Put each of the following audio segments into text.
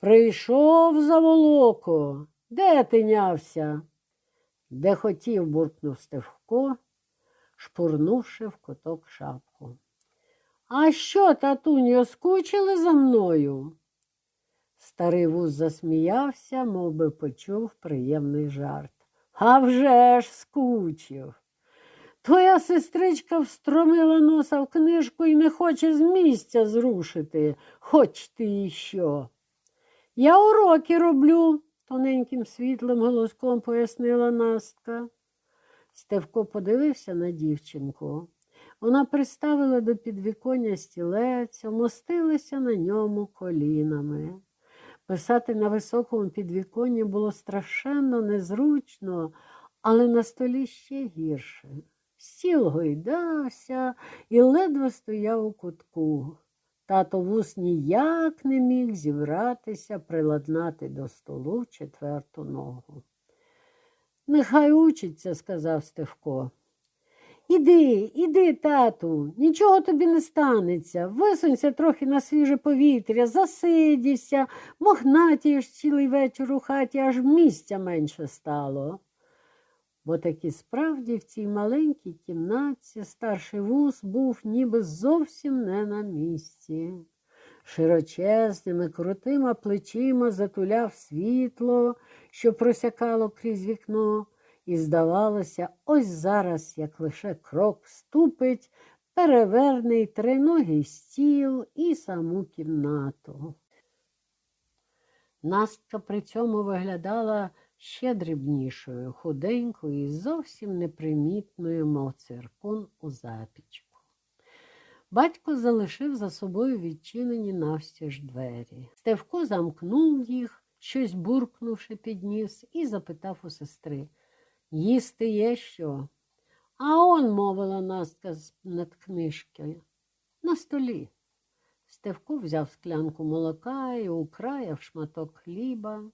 Прийшов за волоко. Де ти нявся? Де хотів, буркнув Стевко, шпурнувши в коток шапку. А що, татуньо, скучили за мною? Старий вуз засміявся, мов би почув приємний жарт. А вже ж скучив. Твоя сестричка встромила носа в книжку і не хоче з місця зрушити, хоч ти і що. Я уроки роблю, тоненьким світлим голоском пояснила Настка. Стевко подивився на дівчинку. Вона приставила до підвіконня стілець, омостилася на ньому колінами. Писати на високому підвіконні було страшенно незручно, але на столі ще гірше. Стіл гойдався і ледве стояв у кутку. Тато вус ніяк не міг зібратися, приладнати до столу четверту ногу. Нехай учиться, сказав Стевко. Іди, іди, тату, нічого тобі не станеться. Висунься трохи на свіже повітря, засидівся, мохнатієш цілий вечір у хаті, аж місця менше стало. Бо таки справді в цій маленькій кімнатці старший вуз був ніби зовсім не на місці. Широчезними, крутима плечима затуляв світло, що просякало крізь вікно, і, здавалося, ось зараз, як лише крок ступить, переверне й триногий стіл і саму кімнату. Настка при цьому виглядала ще дрібнішою, худенькою і зовсім непримітною, мов циркун у запічку. Батько залишив за собою відчинені навстіж двері. Стевко замкнув їх, щось буркнувши підніс, і запитав у сестри Їсти є що? А он, мовила Настя з над книжки, на столі. Стевко взяв склянку молока і украяв шматок хліба.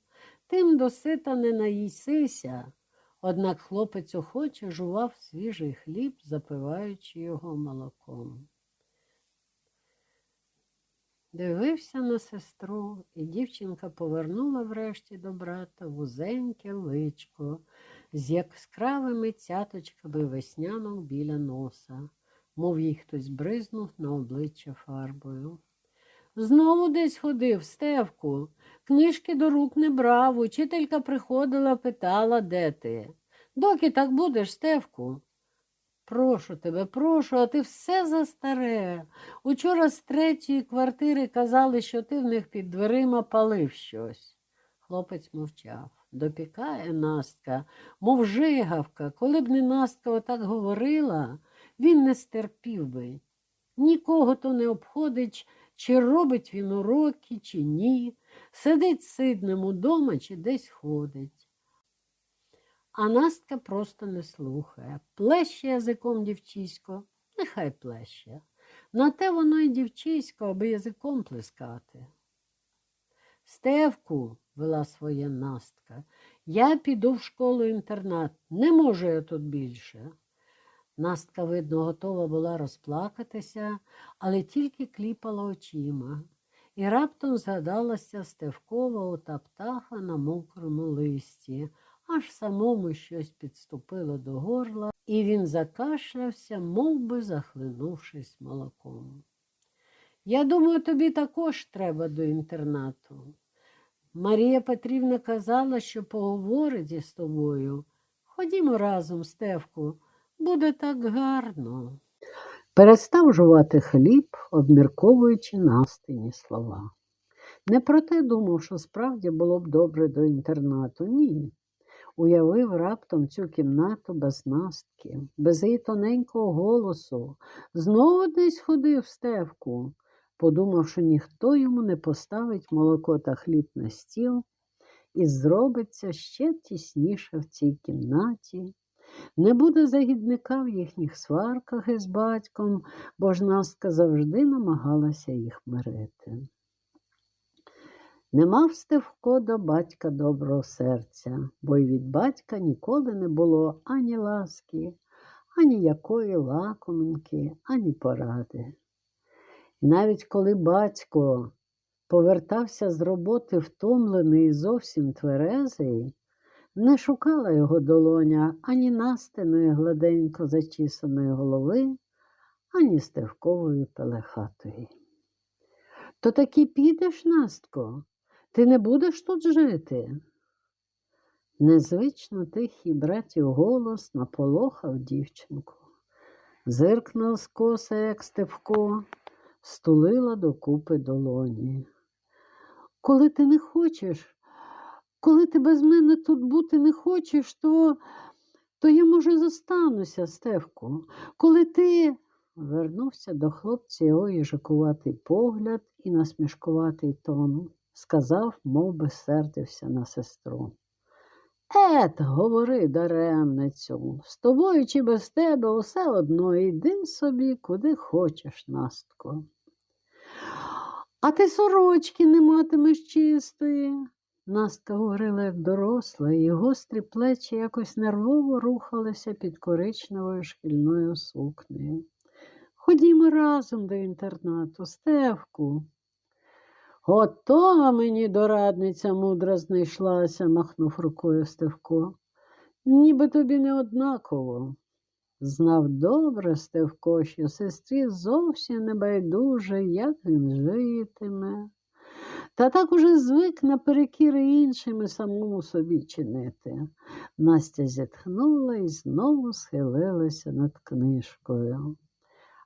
Тим досита не наїсися. Однак хлопець охоче жував свіжий хліб, запиваючи його молоком. Дивився на сестру, і дівчинка повернула врешті до брата вузеньке личко з яскравими цяточками веснянок біля носа, мов їй хтось бризнув на обличчя фарбою. Знову десь ходив, Стевку. Книжки до рук не брав. Учителька приходила, питала, де ти. Доки так будеш, Стевку? Прошу тебе, прошу, а ти все за старе. Учора з третьої квартири казали, що ти в них під дверима палив щось. Хлопець мовчав. Допікає Настка, мов жигавка. Коли б не Настка отак говорила, він не стерпів би. Нікого то не обходить, чи робить він уроки, чи ні, сидить сидним удома, чи десь ходить. А Настя просто не слухає. Плеще язиком дівчисько, нехай плеще. На те воно й дівчисько, аби язиком плескати. Стевку, вела своє Настка, я піду в школу-інтернат, не можу я тут більше. Настка, видно, готова була розплакатися, але тільки кліпала очима. І раптом згадалася Стевкова ота птаха на мокрому листі, аж самому щось підступило до горла, і він закашлявся, мов би захлинувшись молоком. Я думаю, тобі також треба до інтернату. Марія Петрівна казала, що поговорить із тобою. Ходімо разом, Стевку, буде так гарно. Перестав жувати хліб, обмірковуючи настині слова. Не про те думав, що справді було б добре до інтернату, ні. Уявив раптом цю кімнату без настки, без її тоненького голосу. Знову десь ходив Стевку, подумав, що ніхто йому не поставить молоко та хліб на стіл і зробиться ще тісніше в цій кімнаті. Не буде загідника в їхніх сварках із батьком, бо ж Настка завжди намагалася їх мирити. Не мав Стевко до батька доброго серця, бо й від батька ніколи не було ані ласки, ані якої лакоминки, ані поради. І навіть коли батько повертався з роботи втомлений і зовсім тверезий, не шукала його долоня ані Настиної гладенько зачісаної голови, ані Стевкової пелехатої. То таки підеш, Настко, ти не будеш тут жити. Незвично тихий братів голос наполохав дівчинку. Зиркнув скоса, як Стевко, стулила докупи долоні. Коли ти не хочеш, коли ти без мене тут бути не хочеш, то, то я, може, зостануся, Стевку. Коли ти. Вернувся до хлопця його їжакуватий погляд і насмішкуватий тон, сказав, мов би сердився на сестру. Ет, говори, даремницю, з тобою чи без тебе усе одно йди собі, куди хочеш, Настко. А ти сорочки не матимеш чистої. Настя говорила, як доросла, і гострі плечі якось нервово рухалися під коричневою шкільною сукнею. Ходімо разом до інтернату, Стевку. Готова мені дорадниця мудра знайшлася, махнув рукою Стевко. Ніби тобі не однаково. Знав добре Стевко, що сестрі зовсім не байдуже, як він житиме. Та так уже звик наперекіри іншими самому собі чинити. Настя зітхнула і знову схилилася над книжкою.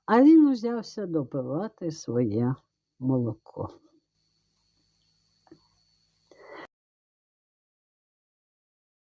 А він узявся допивати своє молоко.